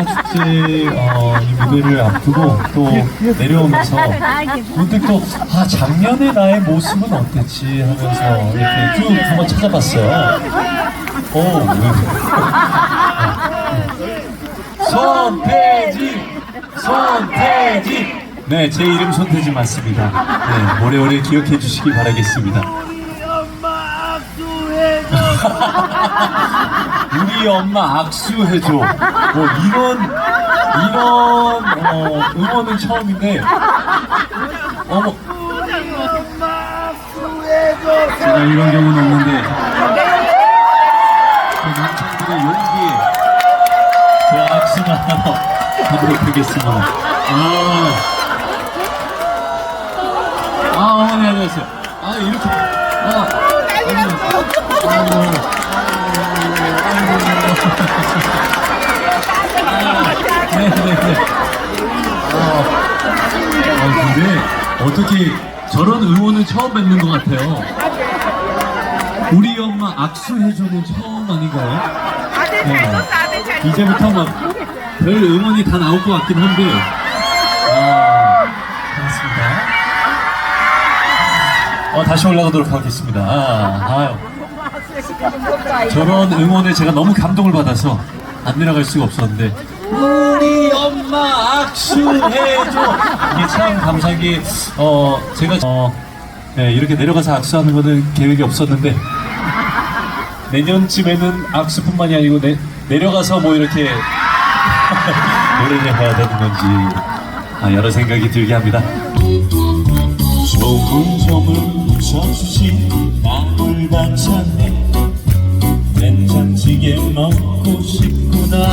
어, 이 무대를 앞두고 또 내려오면서 문득 또, 아, 작년의 나의 모습은 어땠지 하면서 이렇게 쭉 한번 찾아봤어요. 오, 왜. 손태지! 손태지! 네, 제 이름 손태지 맞습니다. 네, 오래오래 기억해 주시기 바라겠습니다. 우리 엄마 악수해줘. 뭐 이런 이런 어, 응원은 처음인데 어머 제가 이런 경우는 없는데 그 남성들의 용기에 그 악수를 하러 가도록 하겠습니다. 아, 아 어머니 안녕하세요. 아 이렇게 아 안녕하세요. 네네네. 아, 아, 근데 어떻게 저런 응원은 처음 뵙는 것 같아요. 우리 엄마 악수해주는 처음 아닌가요? 네. 이제부터 막별 응원이 다 나올 것 같긴 한데. 아, 반갑습니다. 어, 다시 올라가도록 하겠습니다. 아, 아유. 저런 응원에 제가 너무 감동을 받아서 안 내려갈 수가 없었는데 우리 엄마 악수해줘. 이게 참 감사하게 어 제가 어 네, 이렇게 내려가서 악수하는 거는 계획이 없었는데 내년쯤에는 악수뿐만이 아니고 내, 내려가서 뭐 이렇게 노래를 해야 되는 건지 아, 여러 생각이 들게 합니다. 조금조금 묻혀주신 나물 반찬에 된장찌개 먹고 싶구나